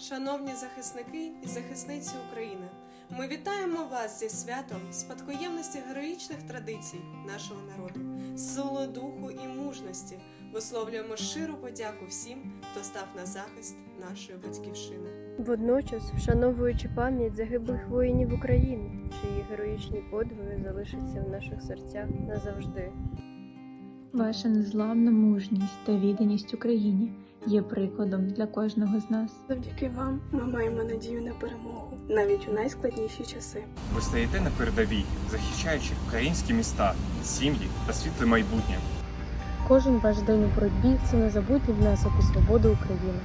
Шановні захисники і захисниці України, ми вітаємо вас зі святом спадкоємності героїчних традицій нашого народу, силу духу і мужності. Висловлюємо щиру подяку всім, хто став на захист нашої батьківщини. Водночас, вшановуючи пам'ять загиблих воїнів України, чиї героїчні подвиги залишаться в наших серцях назавжди. Ваша незламна мужність та відданість Україні є прикладом для кожного з нас. Завдяки вам ми маємо надію на перемогу навіть у найскладніші часи. Ви стоїте на передовій, захищаючи українські міста, сім'ї та світле майбутнє. Кожен ваш день у боротьбі це незабутній внесок у свободу України.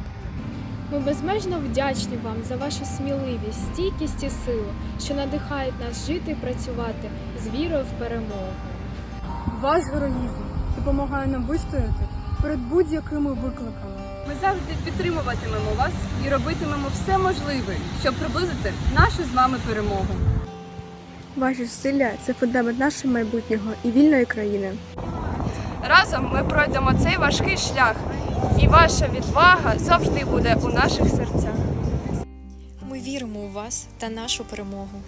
Ми безмежно вдячні вам за вашу сміливість, стійкість і силу, що надихають нас жити і працювати з вірою в перемогу. Ваш героїзм допомагає нам вистояти перед будь-якими викликами. Ми завжди підтримуватимемо вас і робитимемо все можливе, щоб приблизити нашу з вами перемогу. Ваші зусилля це фундамент нашого майбутнього і вільної країни. Разом ми пройдемо цей важкий шлях, і ваша відвага завжди буде у наших серцях. Ми віримо у вас та нашу перемогу.